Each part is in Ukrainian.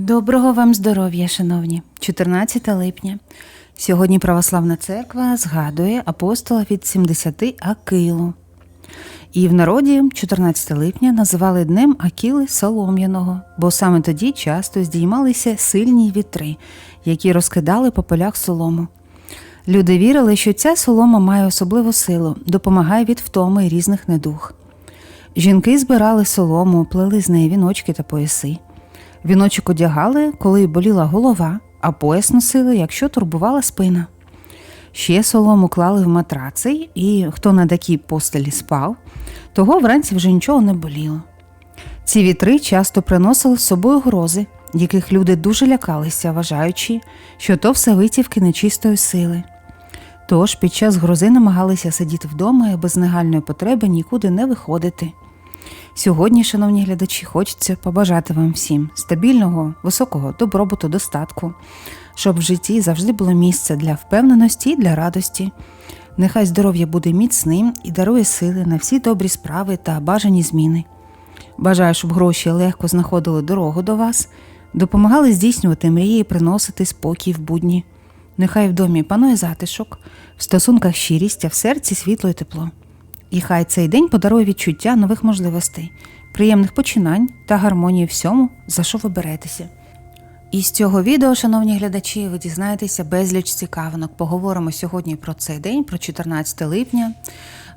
Доброго вам здоров'я, шановні, 14 липня. Сьогодні Православна Церква згадує апостола від 70 Акилу. І в народі 14 липня називали днем Акіли Солом'яного, бо саме тоді часто здіймалися сильні вітри, які розкидали по полях солому. Люди вірили, що ця солома має особливу силу, допомагає від втоми різних недуг. Жінки збирали солому, плели з неї віночки та пояси. Віночок одягали, коли боліла голова, а пояс носили, якщо турбувала спина. Ще солому клали в матраци, і хто на такій постелі спав, того вранці вже нічого не боліло. Ці вітри часто приносили з собою грози, яких люди дуже лякалися, вважаючи, що то все витівки нечистої сили. Тож під час грози намагалися сидіти вдома і без негальної потреби нікуди не виходити. Сьогодні, шановні глядачі, хочеться побажати вам всім стабільного, високого добробуту, достатку, щоб в житті завжди було місце для впевненості і для радості. Нехай здоров'я буде міцним і дарує сили на всі добрі справи та бажані зміни. Бажаю, щоб гроші легко знаходили дорогу до вас, допомагали здійснювати мрії і приносити спокій в будні. Нехай в домі панує затишок, в стосунках щирість, а в серці світло і тепло. І хай цей день подарує відчуття нових можливостей, приємних починань та гармонії всьому, за що ви беретеся. І з цього відео, шановні глядачі, ви дізнаєтеся безліч цікавинок. Поговоримо сьогодні про цей день, про 14 липня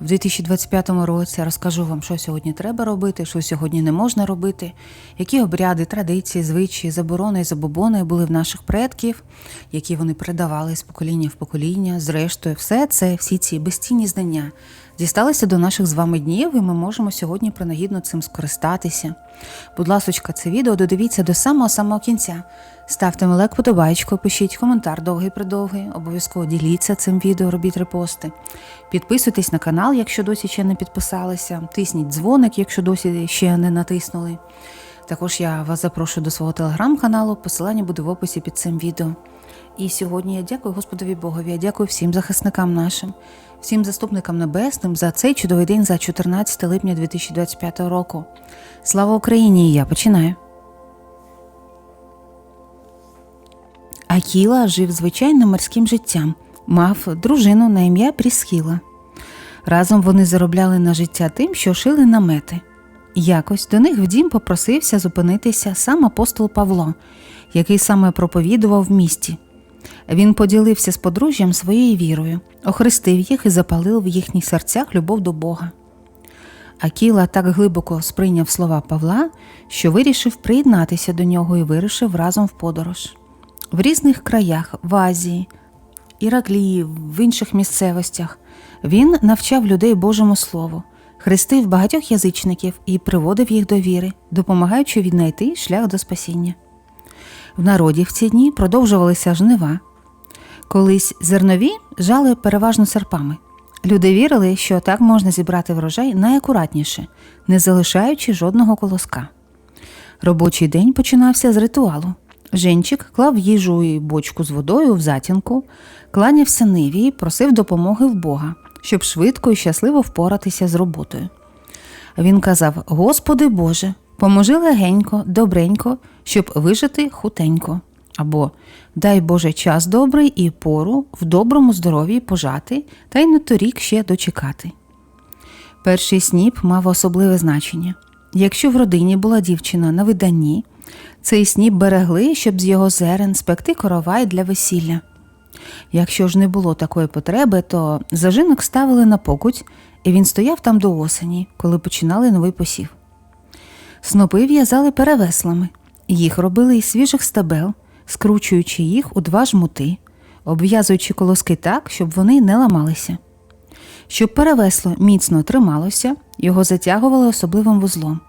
в 2025 році. Розкажу вам, що сьогодні треба робити, що сьогодні не можна робити, які обряди, традиції, звичаї, заборони і забобони були в наших предків, які вони передавали з покоління в покоління. Зрештою, все це, всі ці безцінні знання дісталися до наших з вами днів, і ми можемо сьогодні принагідно цим скористатися. Будь ласочка, це відео додивіться до самого самого кінця. Ставте милек подобайку, пишіть коментар довгий придовгий, обов'язково діліться цим відео, робіть репости. Підписуйтесь на канал, якщо досі ще не підписалися. Тисніть дзвоник, якщо досі ще не натиснули. Також я вас запрошую до свого телеграм-каналу, посилання буде в описі під цим відео. І сьогодні я дякую Господові Богові, я дякую всім захисникам нашим, всім заступникам небесним за цей чудовий день за 14 липня 2025 року. Слава Україні! Я починаю. Акіла жив звичайним морським життям, мав дружину на ім'я Прісхіла. Разом вони заробляли на життя тим, що шили намети. Якось до них в дім попросився зупинитися сам апостол Павло, який саме проповідував в місті. Він поділився з подружжям своєю вірою, охрестив їх і запалив в їхніх серцях любов до Бога. Акіла так глибоко сприйняв слова Павла, що вирішив приєднатися до нього і вирушив разом в подорож. В різних краях, в Азії, Іраклії, в інших місцевостях він навчав людей Божому Слову, хрестив багатьох язичників і приводив їх до віри, допомагаючи віднайти шлях до спасіння. В народі в ці дні продовжувалися жнива. Колись зернові жали переважно серпами. Люди вірили, що так можна зібрати врожай найакуратніше, не залишаючи жодного колоска. Робочий день починався з ритуалу. Женчик клав їжу і бочку з водою в затінку, кланявся ниві і просив допомоги в Бога, щоб швидко і щасливо впоратися з роботою. Він казав: Господи Боже, поможи легенько, добренько, щоб вижити хутенько. Або дай Боже час добрий і пору в доброму здоров'ї пожати, та й на торік ще дочекати. Перший сніп мав особливе значення. Якщо в родині була дівчина на виданні, цей сніп берегли, щоб з його зерен спекти коровай для весілля. Якщо ж не було такої потреби, то зажинок ставили на покуть, і він стояв там до осені, коли починали новий посів. Снопи в'язали перевеслами, їх робили із свіжих стебел, скручуючи їх у два жмути, обв'язуючи колоски так, щоб вони не ламалися. Щоб перевесло міцно трималося, його затягували особливим вузлом.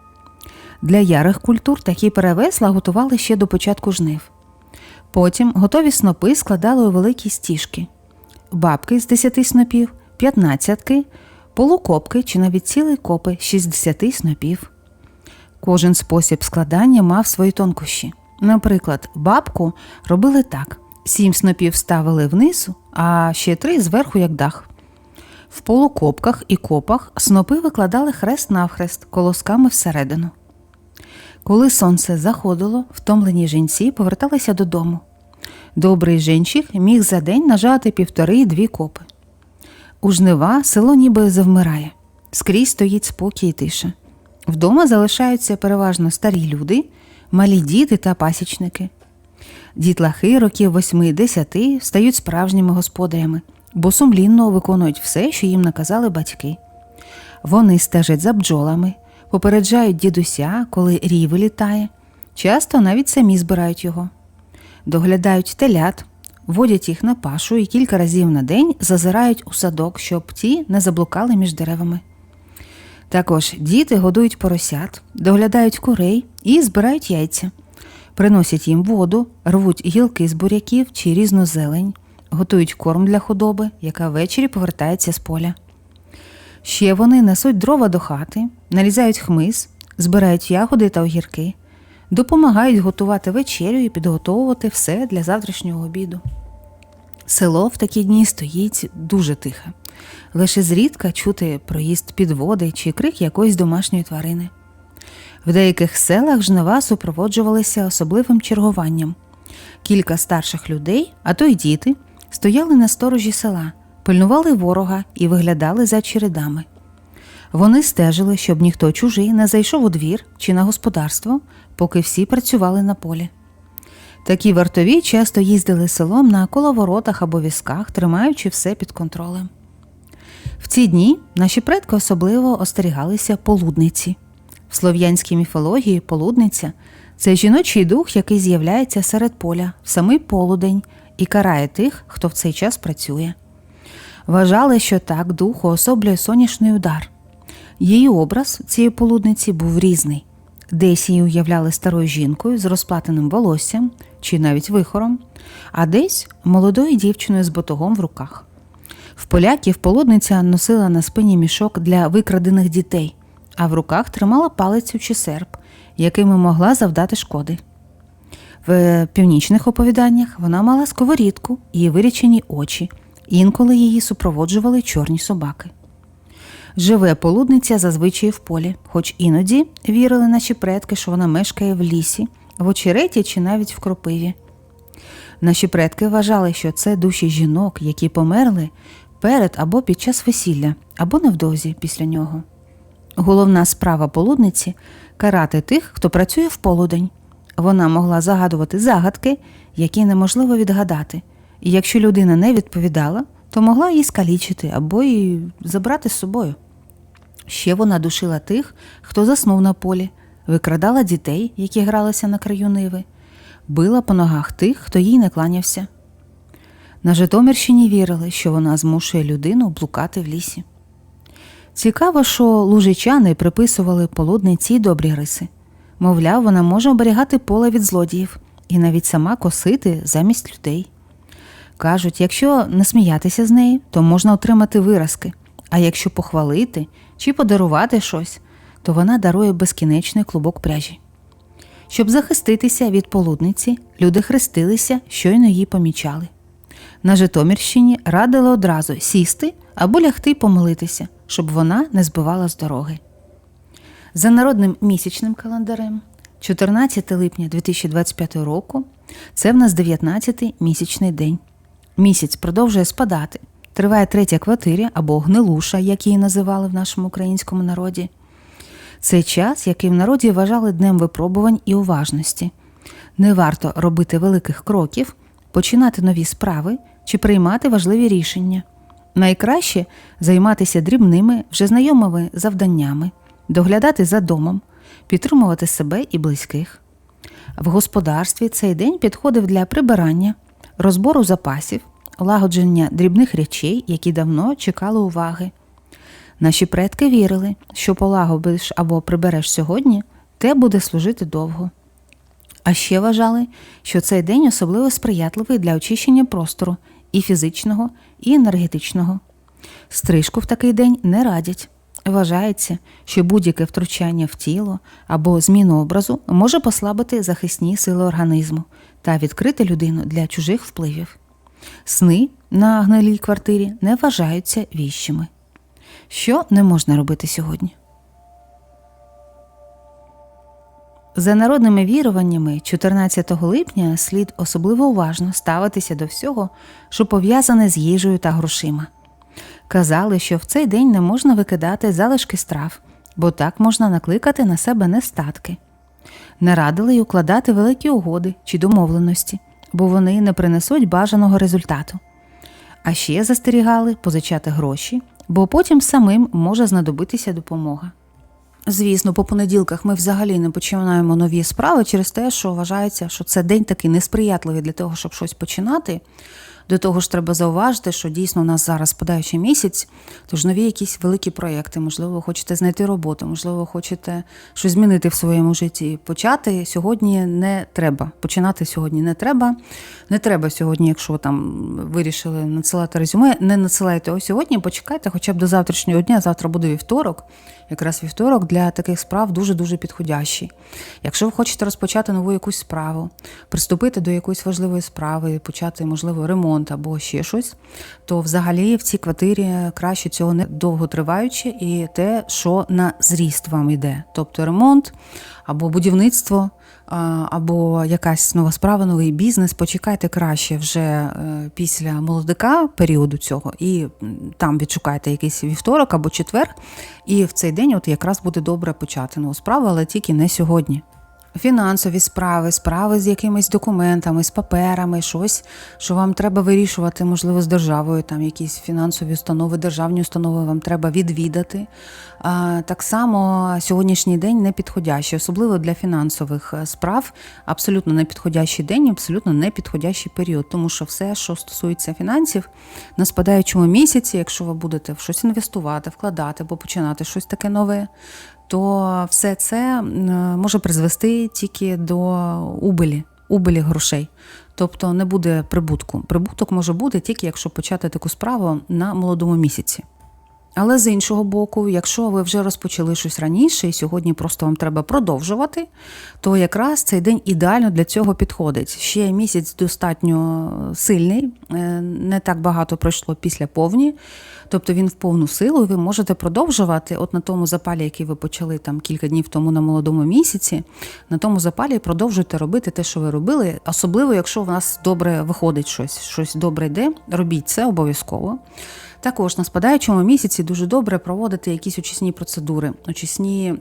Для ярих культур такі перевесла готували ще до початку жнив. Потім готові снопи складали у великі стіжки, бабки з 10 снопів, 15, полукопки чи навіть цілий копи 60 снопів. Кожен спосіб складання мав свої тонкощі. Наприклад, бабку робили так: сім снопів ставили внизу, а ще три зверху як дах. В полукопках і копах снопи викладали хрест навхрест колосками всередину. Коли сонце заходило, втомлені жінці поверталися додому. Добрий женщик міг за день нажати півтори-дві копи. У жнива село ніби завмирає, скрізь стоїть спокій і тиша. Вдома залишаються переважно старі люди, малі діти та пасічники. Дітлахи років восьми-десяти стають справжніми господарями, бо сумлінно виконують все, що їм наказали батьки. Вони стежать за бджолами, попереджають дідуся, коли рій вилітає, часто навіть самі збирають його. Доглядають телят, водять їх на пашу і кілька разів на день зазирають у садок, щоб ті не заблукали між деревами. Також діти годують поросят, доглядають курей і збирають яйця, приносять їм воду, рвуть гілки з буряків чи різну зелень, готують корм для худоби, яка ввечері повертається з поля. Ще вони несуть дрова до хати, нарізають хмиз, збирають ягоди та огірки, допомагають готувати вечерю і підготовувати все для завтрашнього обіду. Село в такі дні стоїть дуже тихе. Лише зрідка чути проїзд підводи чи крик якоїсь домашньої тварини. В деяких селах жнива супроводжувалися особливим чергуванням. Кілька старших людей, а то й діти, стояли на сторожі села, пильнували ворога і виглядали за чередами. Вони стежили, щоб ніхто чужий не зайшов у двір чи на господарство, поки всі працювали на полі. Такі вартові часто їздили селом на коловоротах або візках, тримаючи все під контролем. В ці дні наші предки особливо остерігалися полудниці. В слов'янській міфології полудниця це жіночий дух, який з'являється серед поля в самий полудень і карає тих, хто в цей час працює. Вважали, що так дух уособлює сонячний удар. Її образ цієї полудниці був різний. Десь її уявляли старою жінкою з розплатаним волоссям чи навіть вихором, а десь молодою дівчиною з ботогом в руках. В поляків полудниця носила на спині мішок для викрадених дітей, а в руках тримала палицю чи серп, якими могла завдати шкоди. В північних оповіданнях вона мала сковорідку і вирічені очі, інколи її супроводжували чорні собаки. Живе полудниця зазвичай в полі, хоч іноді вірили наші предки, що вона мешкає в лісі, в очереті чи навіть в кропиві. Наші предки вважали, що це душі жінок, які померли перед або під час весілля, або невдовзі після нього. Головна справа полудниці карати тих, хто працює в полудень. Вона могла загадувати загадки, які неможливо відгадати, і якщо людина не відповідала, то могла її скалічити або й забрати з собою. Ще вона душила тих, хто заснув на полі, викрадала дітей, які гралися на краю ниви, била по ногах тих, хто їй не кланявся. На Житомирщині вірили, що вона змушує людину блукати в лісі. Цікаво, що лужичани приписували полудниці добрі риси. Мовляв, вона може оберігати поле від злодіїв і навіть сама косити замість людей. Кажуть, якщо не сміятися з неї, то можна отримати виразки, а якщо похвалити чи подарувати щось, то вона дарує безкінечний клубок пряжі. Щоб захиститися від полудниці, люди хрестилися, щойно її помічали. На Житомирщині радили одразу сісти або лягти помолитися, щоб вона не збивала з дороги. За народним місячним календарем, 14 липня 2025 року, це в нас 19-й місячний день. Місяць продовжує спадати, триває третя квартиря або гнилуша, як її називали в нашому українському народі. Це час, який в народі вважали днем випробувань і уважності. Не варто робити великих кроків, починати нові справи чи приймати важливі рішення. Найкраще займатися дрібними, вже знайомими завданнями, доглядати за домом, підтримувати себе і близьких. В господарстві цей день підходив для прибирання, розбору запасів, лагодження дрібних речей, які давно чекали уваги. Наші предки вірили, що полагодиш або прибереш сьогодні, те буде служити довго. А ще вважали, що цей день особливо сприятливий для очищення простору і фізичного, і енергетичного. Стрижку в такий день не радять. Вважається, що будь-яке втручання в тіло або зміну образу може послабити захисні сили організму та відкрити людину для чужих впливів. Сни на гнилій квартирі не вважаються віщими. Що не можна робити сьогодні? За народними віруваннями, 14 липня слід особливо уважно ставитися до всього, що пов'язане з їжею та грошима. Казали, що в цей день не можна викидати залишки страв, бо так можна накликати на себе нестатки. Не радили й укладати великі угоди чи домовленості, бо вони не принесуть бажаного результату. А ще застерігали позичати гроші, бо потім самим може знадобитися допомога. Звісно, по понеділках ми взагалі не починаємо нові справи через те, що вважається, що це день такий несприятливий для того, щоб щось починати. До того ж, треба зауважити, що дійсно у нас зараз спадаючий місяць, тож нові якісь великі проєкти, можливо, ви хочете знайти роботу, можливо, ви хочете щось змінити в своєму житті. Почати сьогодні не треба. Починати сьогодні не треба. Не треба сьогодні, якщо там вирішили надсилати резюме, не надсилайте ось сьогодні, почекайте хоча б до завтрашнього дня. Завтра буде вівторок. Якраз вівторок для таких справ дуже-дуже підходящий. Якщо ви хочете розпочати нову якусь справу, приступити до якоїсь важливої справи, почати, можливо, ремонт або ще щось, то взагалі в цій квартирі краще цього не довготриваюче і те, що на зріст вам йде. Тобто ремонт або будівництво, або якась нова справа, новий бізнес. Почекайте краще вже е, після молодика періоду цього, і там відшукайте якийсь вівторок або четвер, і в цей день от якраз буде добре почати нову справу, але тільки не сьогодні. Фінансові справи, справи з якимись документами, з паперами, щось, що вам треба вирішувати, можливо, з державою, там якісь фінансові установи, державні установи вам треба відвідати. Так само сьогоднішній день не підходящий, особливо для фінансових е, справ, абсолютно не підходящий день, абсолютно не підходящий період, тому що все, що стосується фінансів, на спадаючому місяці, якщо ви будете в щось інвестувати, вкладати або починати щось таке нове, то все це може призвести тільки до убилі, убилі грошей. Тобто не буде прибутку. Прибуток може бути тільки якщо почати таку справу на молодому місяці. Але з іншого боку, якщо ви вже розпочали щось раніше, і сьогодні просто вам треба продовжувати, то якраз цей день ідеально для цього підходить. Ще місяць достатньо сильний, е, не так багато пройшло після повні, тобто він в повну силу, і ви можете продовжувати от на тому запалі, який ви почали там кілька днів тому на молодому місяці. На тому запалі продовжуйте робити те, що ви робили, особливо, якщо у вас добре виходить щось, щось добре йде, робіть це обов'язково. Також на спадаючому місяці дуже добре проводити якісь очисні процедури, очисні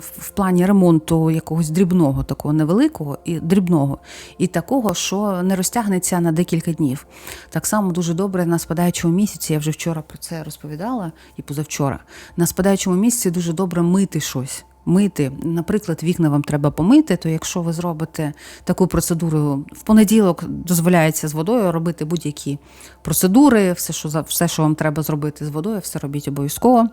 в плані ремонту якогось дрібного, такого невеликого і дрібного, і такого, що не розтягнеться на декілька днів. Так само дуже добре на спадаючому місяці, я вже вчора про це розповідала і позавчора. На спадаючому місяці дуже добре мити щось. Мити, наприклад, вікна вам треба помити, то якщо ви зробите таку процедуру в понеділок, дозволяється з водою робити будь-які процедури, все, що все, що вам треба зробити з водою, все робіть обов'язково.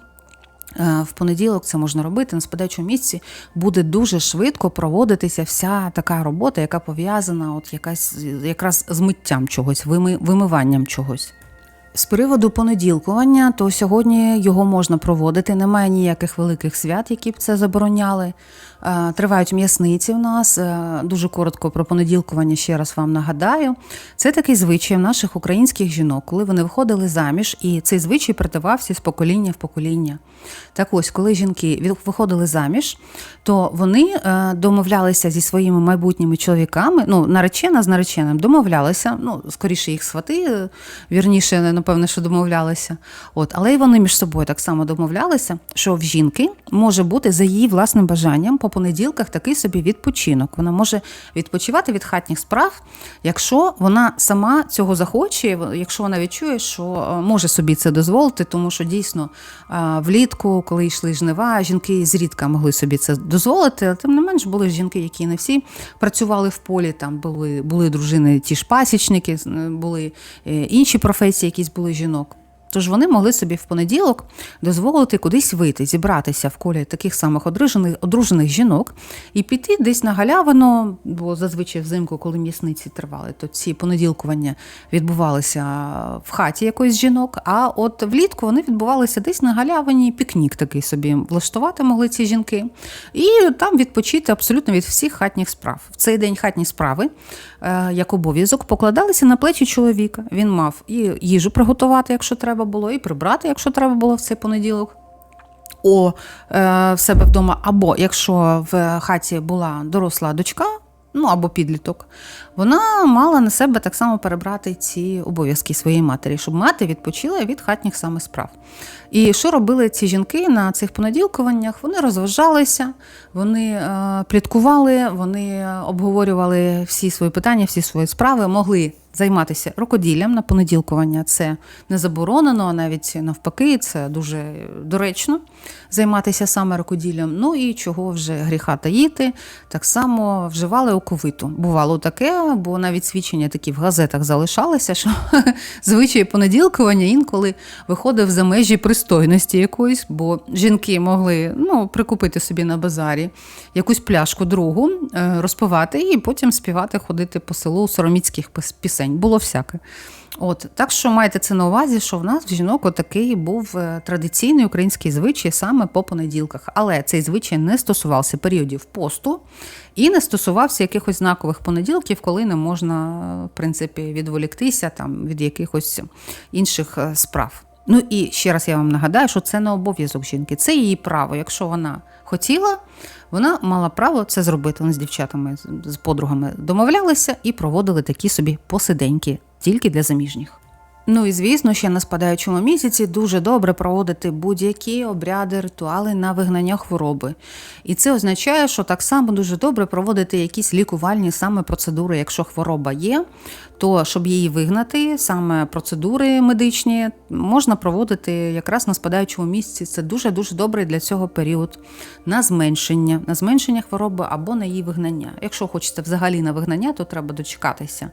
Е, В понеділок це можна робити на спадаючому місці буде дуже швидко проводитися вся така робота, яка пов'язана, от якась якраз з миттям чогось, вими, вимиванням чогось. З приводу понеділкування, то сьогодні його можна проводити. Немає ніяких великих свят, які б це забороняли. Е, Тривають м'ясниці в нас. Е, Дуже коротко про понеділкування ще раз вам нагадаю. Це такий звичай наших українських жінок, коли вони виходили заміж, і цей звичай передавався з покоління в покоління. Так ось, коли жінки виходили заміж, то вони е, домовлялися зі своїми майбутніми чоловіками. Ну, наречена з нареченим домовлялися. Ну, скоріше їх свати, вірніше, напевне, що домовлялися. От, але й вони між собою так само домовлялися, що в жінки може бути за її власним бажанням по понеділках такий собі відпочинок. Вона може відпочивати від хатніх справ, якщо вона сама цього захоче, якщо вона відчує, що е, може собі це дозволити, тому що дійсно е, влітку, коли йшли жнива, жінки зрідка могли собі це дозволити. Але тим не менш були жінки, які не всі працювали в полі. Там були, були дружини, ті ж пасічники, е, були інші професії, якісь були жінок. Тож вони могли собі в понеділок дозволити кудись вийти, зібратися в колі таких самих одружених, одружених жінок і піти десь на галявину, бо зазвичай взимку, коли м'ясниці тривали, то ці понеділкування відбувалися в хаті якоїсь жінок. А от влітку вони відбувалися десь на галявині, пікнік такий собі влаштувати могли ці жінки, і там відпочити абсолютно від всіх хатніх справ. В цей день хатні справи, е, як обов'язок, покладалися на плечі чоловіка. Він мав і їжу приготувати, якщо треба було, і прибрати, якщо треба було в цей понеділок. о е, в себе вдома, або якщо в хаті була доросла дочка, ну або підліток, вона мала на себе так само перебрати ці обов'язки своєї матері, щоб мати відпочила від хатніх саме справ. І що робили ці жінки на цих понеділкуваннях? Вони розважалися, вони е, пліткували, вони обговорювали всі свої питання, всі свої справи, могли займатися рукоділлям на понеділкування. Це не заборонено, а навіть навпаки, це дуже доречно займатися саме рукоділлям. Ну і чого вже гріха таїти, так само вживали оковиту. Бувало таке, бо навіть свідчення такі в газетах залишалися, що звичай понеділкування інколи виходив за межі пристойності якоїсь, бо жінки могли ну, прикупити собі на базарі якусь пляшку другу, е, розпивати і потім співати, ходити по селу сороміцьких пис- пісень. Було всяке. От так що майте це на увазі, що в нас в жінок отакий був е, традиційний український звичай саме по понеділках. Але цей звичай не стосувався періодів посту і не стосувався якихось знакових понеділків, коли не можна, в принципі, відволіктися там від якихось інших е, справ. Ну і ще раз я вам нагадаю, що це не обов'язок жінки, це її право. Якщо вона хотіла, вона мала право це зробити. Вони з дівчатами, з- подругами домовлялися і проводили такі собі посиденьки тільки для заміжніх. Ну і звісно, ще на спадаючому місяці дуже добре проводити будь-які обряди, ритуали на вигнання хвороби. І це означає, що так само дуже добре проводити якісь лікувальні саме процедури. Якщо хвороба є, то щоб її вигнати, саме процедури медичні можна проводити якраз на спадаючому місяці. Це дуже дуже добрий для цього період на зменшення, на зменшення хвороби або на її вигнання. Якщо хочете взагалі на вигнання, то треба дочекатися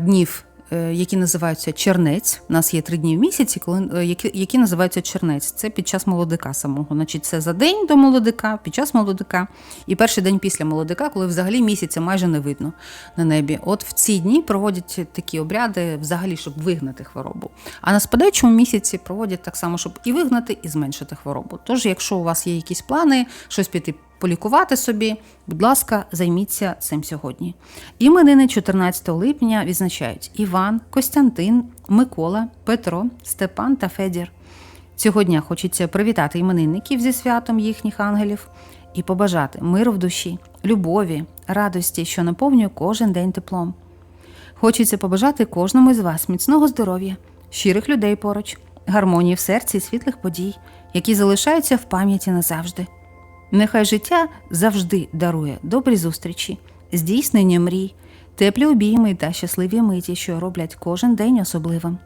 днів які називаються чернець. У нас є три дні в місяці, коли е, які, які називаються чернець. Це під час молодика самого. Значить, це за день до молодика, під час молодика, і перший день після молодика, коли взагалі місяця майже не видно на небі. От в ці дні проводять такі обряди, взагалі, щоб вигнати хворобу. А на спадаючому місяці проводять так само, щоб і вигнати, і зменшити хворобу. Тож, якщо у вас є якісь плани, щось піти полікувати собі, будь ласка, займіться цим сьогодні. Іменини 14 липня відзначають Іван, Костянтин, Микола, Петро, Степан та Федір. Цього дня хочеться привітати іменинників зі святом їхніх ангелів і побажати миру в душі, любові, радості, що наповнює кожен день теплом. Хочеться побажати кожному з вас міцного здоров'я, щирих людей поруч, гармонії в серці і світлих подій, які залишаються в пам'яті назавжди. Нехай життя завжди дарує добрі зустрічі, здійснення мрій, теплі обійми та щасливі миті, що роблять кожен день особливим.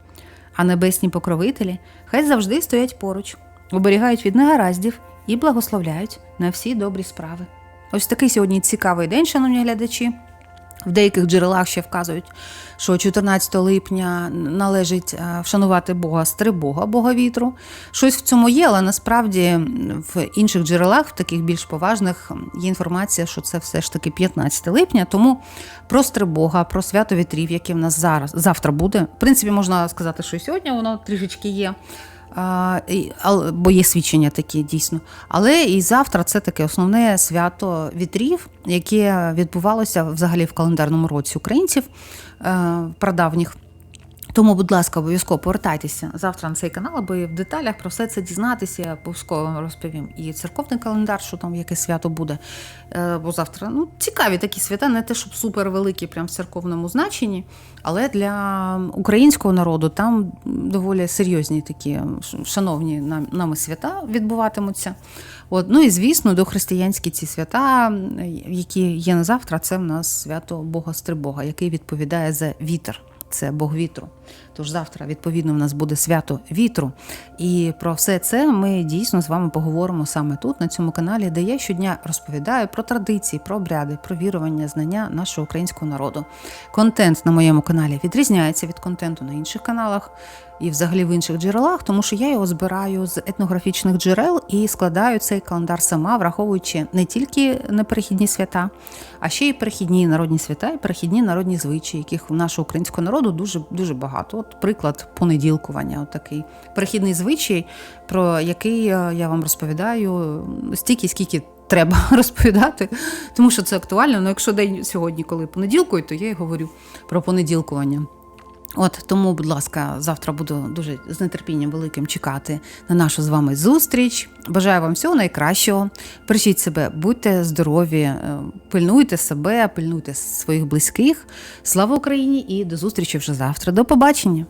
А небесні покровителі хай завжди стоять поруч, оберігають від негараздів і благословляють на всі добрі справи. Ось такий сьогодні цікавий день, шановні глядачі. В деяких джерелах ще вказують, що 14 липня належить е, вшанувати Бога Стрибога, Бога вітру. Щось в цьому є, але насправді в інших джерелах, в таких більш поважних, є інформація, що це все ж таки 15 липня. Тому про Стрибога, про свято вітрів, яке в нас зараз завтра буде. В принципі, можна сказати, що і сьогодні воно трішечки є. Бо є свідчення такі дійсно. Але і завтра це таке основне свято вітрів, яке відбувалося взагалі в календарному році українців е, прадавніх. Тому, будь ласка, обов'язково повертайтеся завтра на цей канал, аби в деталях про все це дізнатися. Я обов'язково розповім і церковний календар, що там яке свято буде. Е, Бо завтра ну, цікаві такі свята, не те, щоб супер великі, прям в церковному значенні, але для українського народу там доволі серйозні такі шановні нам- нами свята відбуватимуться. От, ну і звісно, дохристиянські ці свята, які є на завтра, це в нас свято Бога Стрибога, який відповідає за вітер. Це Бог вітру. Тож завтра, відповідно, в нас буде свято вітру. І про все це ми дійсно з вами поговоримо саме тут, на цьому каналі, де я щодня розповідаю про традиції, про обряди, про вірування, знання нашого українського народу. Контент на моєму каналі відрізняється від контенту на інших каналах і взагалі в інших джерелах, тому що я його збираю з етнографічних джерел і складаю цей календар сама, враховуючи не тільки неперехідні свята, а ще й перехідні народні свята і перехідні народні звичаї, яких у нашого українського народу дуже дуже багато. От приклад понеділкування, от такий перехідний звичай, про який е, я вам розповідаю стільки, скільки. Треба розповідати, тому що це актуально. Ну, якщо день сьогодні, коли понеділкою, то я й говорю про понеділкування. От тому, будь ласка, завтра буду дуже з нетерпінням великим чекати на нашу з вами зустріч. Бажаю вам всього найкращого. Бережіть себе, будьте здорові, е, пильнуйте себе, пильнуйте своїх близьких. Слава Україні і до зустрічі вже завтра. До побачення!